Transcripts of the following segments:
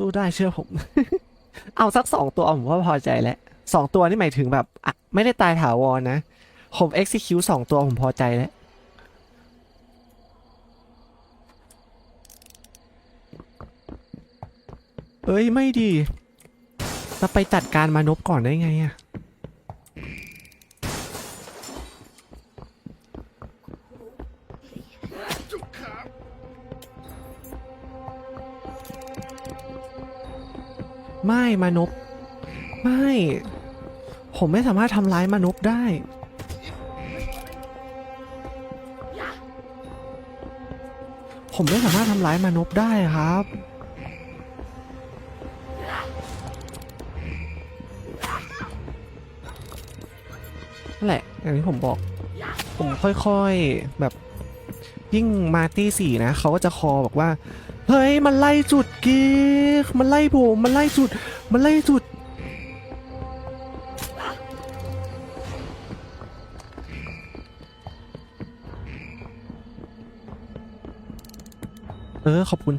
สู้ได้เชื่อผม เอาสักสองตัวผมว่าพอใจแล้วสองตัวนี่หมายถึงแบบอะไม่ได้ตายถาวรนะ ผม execute สองตัวผมพอใจแล้วเอ้ย ไม่ดีจะไปจัดการมานพก่อนได้ไงอะ ไม่มานพไม่ ผมไม่สามารถทำร้ายมานพได้ ผมไม่สามารถทำร้ายมานพได้ครับ นั่นแหละอย่างที่ผมบอก ผมค่อยๆแบบ ยิ่งมาร์ตี้สี่นะเขาก็จะคอบอกว่า เฮ้ย มันไล่จุดกีกมันไล่ผมมันไล่จุด มันไล่จุด เออ ขอบคุณ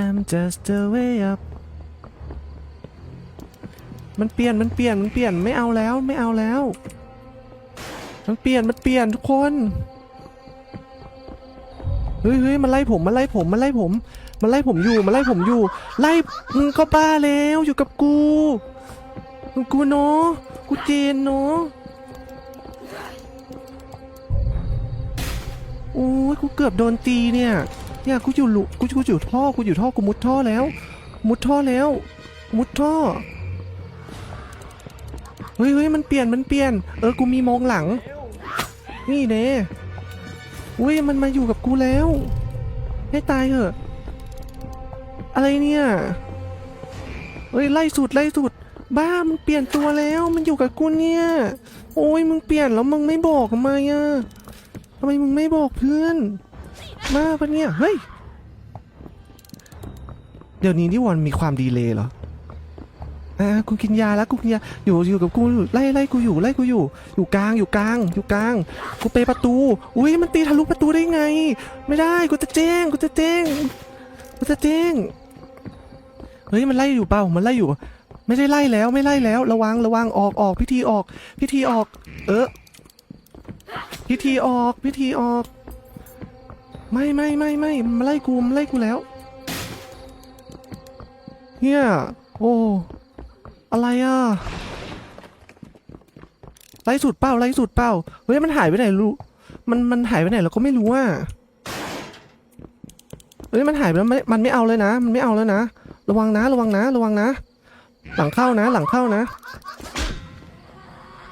I'm just the way up มันเปลี่ยนมันเปลี่ยนมันเปลี่ยนไม่เอาแล้วไม่เอาแล้ว มันเปลี่ยนมันเปลี่ยนทุกคนเฮ้ยเฮ้ยมันไล่ผมมันไล่ผมมันไล่ผมมันไล่ผมอยู่มันไล่ผมอยู่ ไล่มึงก็บ้าแล้วอยู่กับกูกูเนาะกูเจนเนาะโอ้ยกูเกือบโดนตีเนี่ยเนี่ยกูอยู่หลุกูกูอยู่ท่อกูอยู่ท่อกูมุดท่อแล้ว มุดท่อแล้ว มุดท่อ เฮ้ยเฮ้ยมันเปลี่ยนมันเปลี่ยน เออกูมีมองหลัง นี่เน่อุ้ยมันมาอยู่กับกูแล้ว ให้ตายเถอะ อะไรเนี่ยเฮ้ยไล่สุดไล่สุด บ้ามันเปลี่ยนตัวแล้วมันอยู่กับกูเนี่ย โอ้ยมึงเปลี่ยนแล้วมึงไม่บอกทำไมอะทำไมมึงไม่บอกเพื่อน มาปะเนี่ยเฮ้ยเดี๋ยวนี้นี่วันมีความดีเลยเหรอ อ่ากูกินยาแล้วกูกินยาอยู่อยู่กับกูอยู่ไล่ไล่กูอยู่ไล่กูอยู่ อยู่กลางอยู่กลาง อยู่กลาง กูเปประตู อุ้ยมันตีทะลุประตูได้ไง ไม่ได้กูจะแจ้งกูจะแจ้งกูจะแจ้งเฮ้ยมันไล่อยู่เปล่ามันไล่อยู่ ไม่ได้ไล่แล้วไม่ไล่แล้ว ระวังระวังออกออกพิธีออก พิธีออก เออพิธีออกพิธีออก ไม่ไม่ไม่ไม่มันไล่กูมันไล่กูแล้วเนี่ยโอ้ อะไรอะไล่สุดเป้าไล่สุดเป้าเฮ้ยมันหายไปไหนรู้มันมันหายไปไหนเราก็ไม่รู้อะเฮ้ยมันหายไปแล้วไม่มันไม่เอาเลยนะ มันไม่เอาแล้วนะ ระวังนะ ระวังนะ ระวังนะ หลังเข้านะ หลังเข้านะ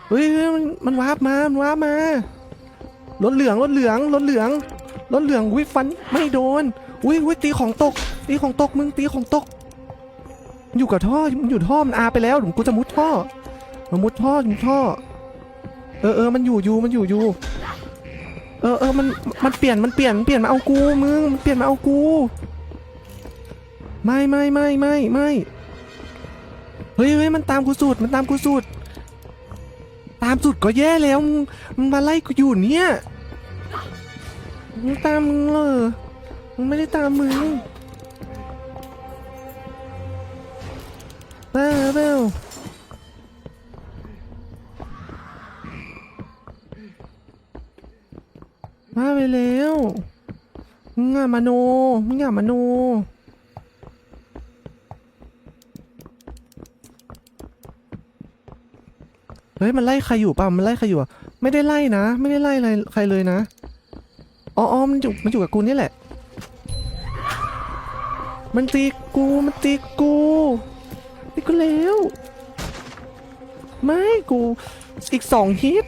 เฮ้ยมันมันวาร์ปมา มันวาร์ปมารถเหลืองรถเหลืองรถเหลืองรถเหลืองวิฟันไม่โดนอุ้ยอุ้ยตีของตก ตีของตกมึงตีของตก มันอยู่กับท่อมันอยู่ท่อมันอาไปแล้วเดี๋ยวกูจะมุดท่อมันมุดท่อมุดท่อ เออเออมันอยู่อยู่มันอยู่อยู่ เออเออมันมันเปลี่ยนมันเปลี่ยนมันเปลี่ยนมาเอากูมึงมันเปลี่ยนมาเอากู ไม่ไม่ไม่ไม่ไม่เฮ้ยเฮ้ยมันตามกูสุดมันตามกูสุด ตามสุดก็แย่แล้วมึงมึงมาไล่กูอยู่เนี่ยมึงตามมึงเหรอมึงไม่ได้ตามมึง เปล่าบ้าไปแล้วมึงอะมโนมึงอะมโนเฮ้ยมันไล่ใครอยู่เปล่ามันไล่ใครอยู่อะไม่ได้ไล่นะ ไม่ได้ไล่อะไรใครเลยนะอ๋ออ๋อมันอยู่มันอยู่กับกูนี่แหละ มันตีกูมันตีกู ตีกูแล้ว ไม่กูอีกสองฮิต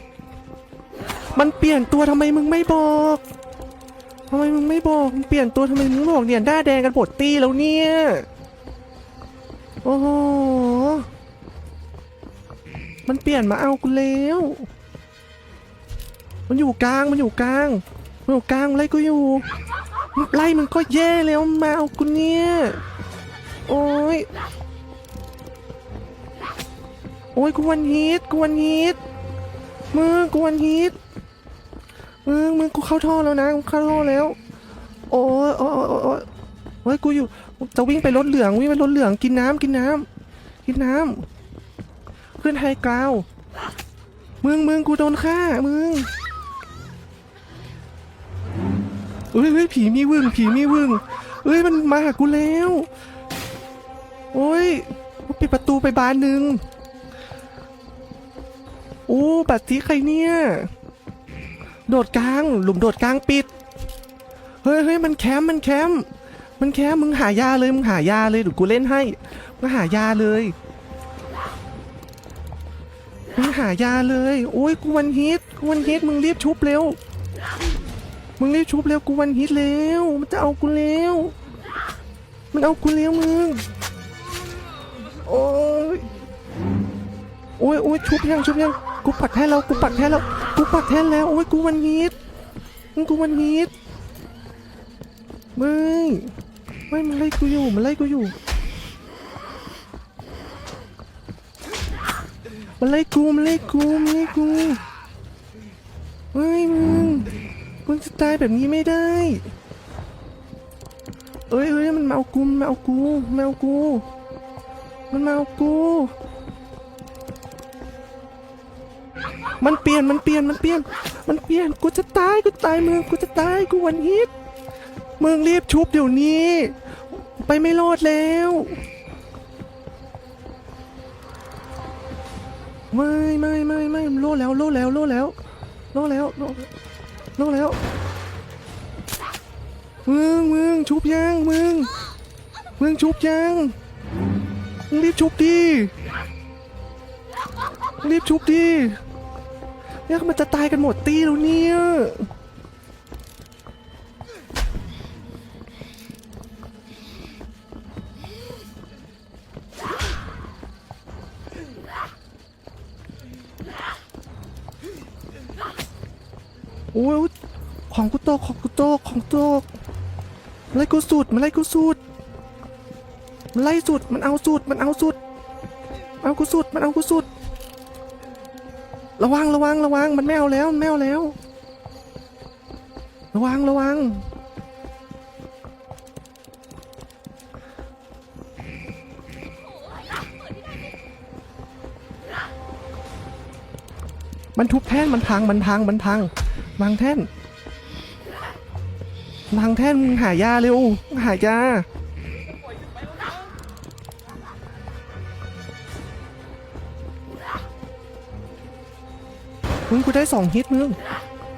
มันเปลี่ยนตัวทำไมมึงไม่บอกทำไมมึงไม่บอกมึงเปลี่ยนตัวทำไมมึงบอกเนี่ยหน้าแดงกันปวดตีแล้วเนี่ย โอ้โห มันเปลี่ยนมาเอากูแล้ว มันอยู่กลาง มันอยู่กลาง มันอยู่กลางไล่กูอยู่ไล่มันก็แย่แล้วมาเอากูเนี่ย โอ้ย อ้ยกูวันฮีทกูวันฮีทมึงกูวันฮีทมึงมึงกูเข้าท่อแล้วนะกูเข้าท่อแล้ว โอ้ยโอ้ยโอ้ยโอ้ยโอ้ยกูอยู่จะวิ่งไปรถเหลืองวิ่งไปรถเหลืองกินน้ำกินน้ำกินน้ำขึ้นไฮกราวมึงมึงกูโดนฆ่ามึงเฮ้ยเฮ้ยผีมีวึ่งผีมีวึ่งเฮ้ยมันมาหากูแล้ว โอ้ยกูปิดประตูไปบานหนึ่ง โอ้บัตรทีใครเนี่ย โดดกลาง หลุมโดดกลางปิด เฮ้ยเฮ้ยมันแคมมันแคมมันแคมมึงหายาเลย มึงหายาเลยเดี๋ยวกูเล่นให้มึงหายาเลย มึงหายาเลย โอ้ยกูวันฮิตกูวันฮิตมึงรีบชุบเร็ว มึงรีบชุบเร็วกูวันฮิตเร็ว มันจะเอากูเร็ว มันเอากูเร็วมึง โอ้ยโอ้ยโอ้ยชุบยังชุบยัง กูปักแทนแล้วกูปักแทนแล้วกูปักแทนแล้วโอ้ยกูวันฮิตมึงกูวันฮิตไม่ไม่มันไล่กูอยู่มันไล่กูอยู่มันไล่กูมันไล่กูมันไล่กูเฮ้ยมึงมึงจะตายแบบนี้ไม่ได้เอ้ยเอ้ยมันมาเอากูมันมาเอากูมันมาเอากูมันมาเอากู มันเปลี่ยน มันเปลี่ยน มันเปลี่ยน มันเปลี่ยน กูจะตาย กูตายมึง กูจะตาย กูวันฮิตมึงรีบชุบเดี๋ยวนี้ ไปไม่รอดแล้วไม่ไม่ไม่ไม่โลดแล้วโลดแล้วโลดแล้วโลดแล้วโลดโลแล้วมึงมึงชุบยังมึงมึงชุบยังมึงรีบชุบดิมึงรีบชุบดิ เนี่ยมันจะตายกันหมดตีแล้วเนี่ยโอ้ยของกูตกของกูตกของตกมันไล่กูสุดมันไล่กูสุดมันไล่สุดมันเอาสุดมันเอาสุด เอากูสุดมันเอากูสุด ระวังระวังระวังมันไม่เอาแล้วมันไม่เอาแล้ว ระวังระวังมันทุบแท่นมันพังมันพังมันพังวางแท่นวางแท่นหายาเร็วหายา กูได้สองฮิตมึง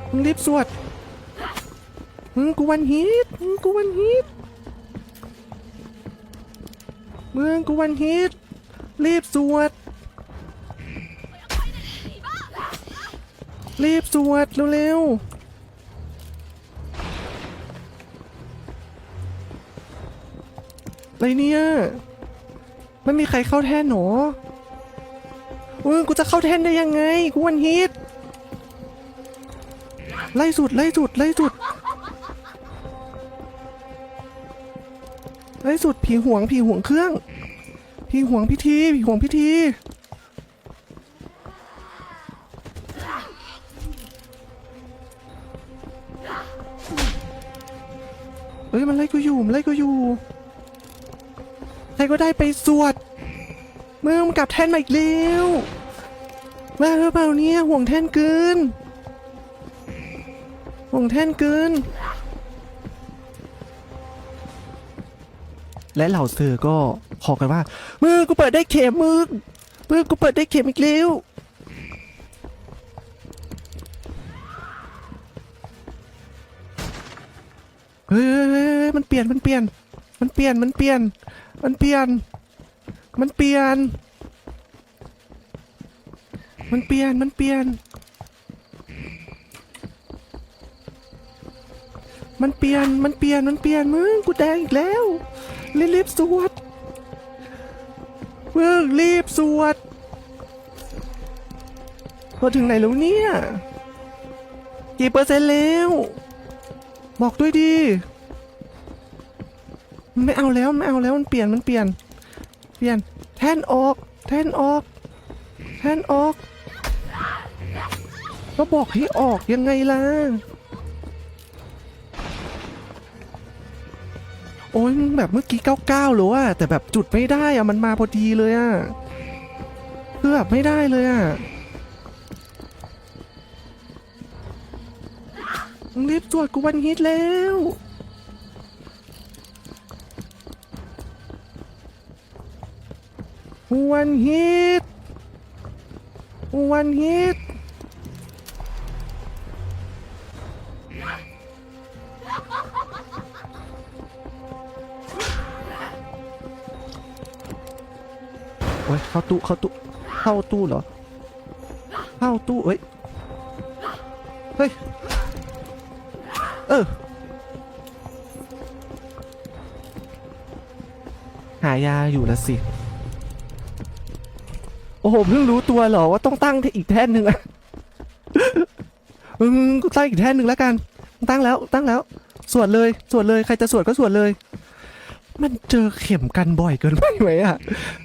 มึงรีบสวด มึงกูวันฮิต มึงกูวันฮิต มึงกูวันฮิต รีบสวด รีบสวดเร็วๆอะไรเนี่ย ไม่มีใครเข้าแท่นหนอเออกูจะเข้าแท่นได้ยังไง กูวันฮิต ไล่สุดไล่สุดไล่สุดไล่สุดผีห่วงผีห่วงเครื่องผีห่วงพิธีผีห่วงพิธีเอ้ยมันไล่กูอยู่มันไล่กูอยู่ใครก็ได้ไปสวดมึงมันกลับแท่นมาอีกแล้วมาหรือเปล่าเนี่ยห่วงแท่นเกิน วงแท่นเกิน และเหล่าเสือก็ขอกันว่า มือกูเปิดได้เข็มมือมือกูเปิดได้เข็มอีกแล้วเฮ้ยเฮ้ยเฮ้ยเฮ้ยมันเปลี่ยน มันเปลี่ยน มันเปลี่ยน มันเปลี่ยน มันเปลี่ยน มันเปลี่ยน มันเปลี่ยน มันเปลี่ยน มันเปลี่ยน มันเปลี่ยน มันเปลี่ยนมึงกูแดงอีกแล้วรีบรีบสวดมึงรีบสวดพอถึงไหนแล้วเนี่ย กี่เปอร์เซ็นต์แล้ว บอกด้วยดิไม่เอาแล้วไม่เอาแล้วมันเปลี่ยนมันเปลี่ยน เปลี่ยน แท่นออก แท่นออก แท่นออก ก็บอกให้ออกยังไงล่ะ โอ้ยมึงแบบเมื่อกี้เก้าเก้าหรือว่าแต่แบบจุดไม่ได้อะมันมาพอดีเลยอะคือแบบไม่ได้เลยอะรีบตรวจกูวันฮิตแล้ววันฮิตวันฮิต เข้าตู้เข้าตู้เข้าตู้เหรอเข้าตู้เอ้ยเฮ้ยเออหายาอยู่ละสิโอ้โหเพิ่งรู้ตัวเหรอว่าต้องตั้งอีกแท่นหนึ่งอะอืมกูตั้งอีกแท่นหนึ่งแล้วกัน ตั้งแล้วตั้งแล้ว สวดเลย สวดเลย ใครจะสวดก็สวดเลย มันเจอเข็มกันบ่อยเกินไปไหมอะ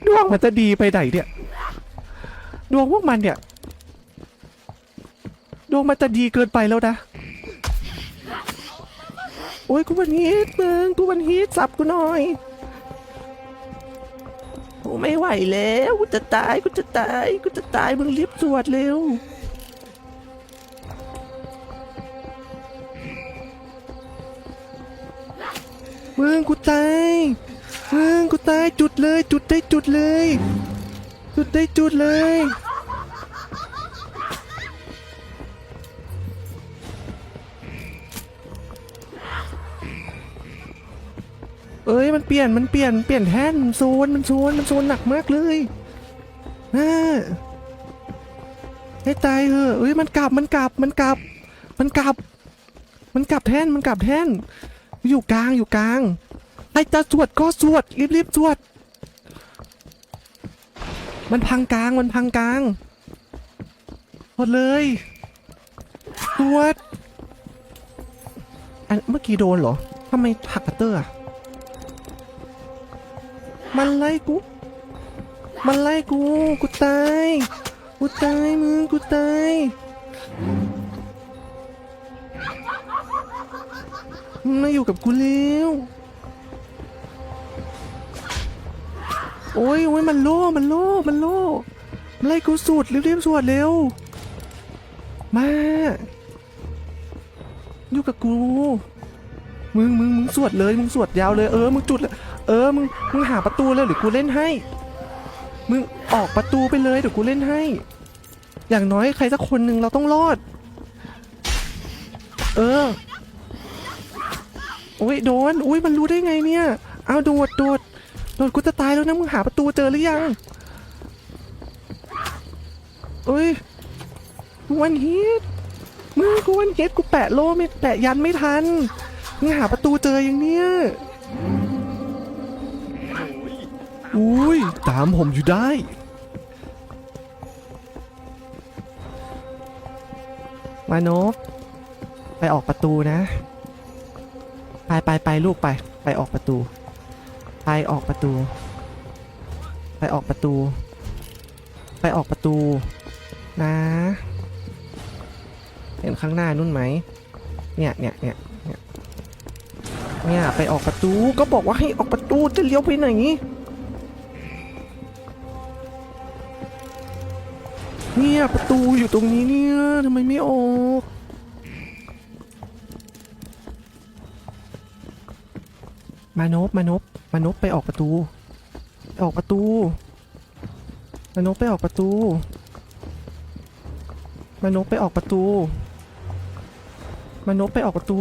ดวงมันจะดีไปไหนเนี่ย ดวงพวกมันเนี่ย ดวงมันจะดีเกินไปแล้วนะ โอ้ยกูวันฮีทมึงกูวันฮีทสับกูหน่อยโอ้ไม่ไหวแล้ว กูจะตาย กูจะตาย กูจะตาย มึงรีบสวดเร็ว มึงกูตายมึงกูตายจุดเลย จุดได้จุดเลย จุดได้จุดเลยเอ้ยมันเปลี่ยนมันเปลี่ยนเปลี่ยนแท่นมันโซนมันโซนมันโซนหนักมากเลยน่าให้ตายเหอะเอ้ยมันกลับมันกลับมันกลับ มันกลับ มันกลับแท่นมันกลับแท่น อยู่กลางอยู่กลางใครจะสวดก็สวดรีบรีบสวด มันพังกลางมันพังกลางหมดเลยสวดอันเมื่อกี้โดนเหรอทำไมหักคัตเตอร์อะมันไล่กู มันไล่กู กูตาย กูตายมึง กูตาย มาอยู่กับกูเร็วโอ้ยโอ้ยมันโล่ มันโล่ มันโล่ไล่กูสุดเรียบๆสวดเร็ว มา อยู่กับกู มึง มึง มึงสวดเลย มึงสวดยาวเลย เออ มึงจุดเลยเออ มึง มึงหาประตูเลยหรือกูเล่นให้ มึงออกประตูไปเลยเดี๋ยวกูเล่นให้ อย่างน้อยใครสักคนหนึ่งเราต้องรอด เออ อ้ยโดน อุ้ยมันรู้ได้ไงเนี่ย เอาโดดโดดโดดกูจะตายแล้วนะมึงหาประตูเจอหรือยังเอ้ยกูวันฮิตมึงกูวันฮิตกูแปะโล่ไม่แปะยันไม่ทัน มึงหาประตูเจอยังเนี่ย อุ้ยตามผมอยู่ได้มานพไปออกประตูนะ ไปไปไปลูกไป ไปออกประตู ไปออกประตู ไปออกประตู ไปออกประตู นะ เห็นข้างหน้านุ่นไหม เนี่ยเนี่ยเนี่ยเนี่ยเนี่ยไปออกประตูก็บอกว่าให้ออกประตูจะเลี้ยวไปไหนเนี่ยประตูอยู่ตรงนี้เนี่ยทำไมไม่ออก มานพมานพมานพไปออกประตูออกประตูมานพไปออกประตูมานพไปออกประตูมานพไปออกประตู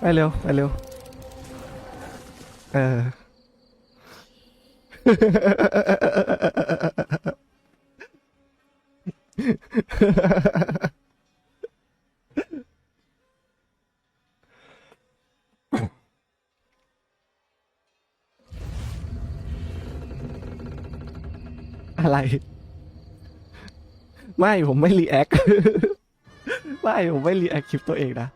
ไปเร็วไปเร็ว เออ อะไร ไม่ผมไม่รีแอค ไม่ผมไม่รีแอคคลิปตัวเองนะ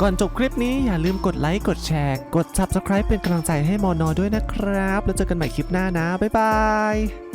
ก่อนจบคลิปนี้อย่าลืมกดไลค์ กดแชร์ กด Subscribe เป็นกำลังใจให้มอนอด้วยนะครับ แล้วเจอกันใหม่คลิปหน้านะ บ๊ายบาย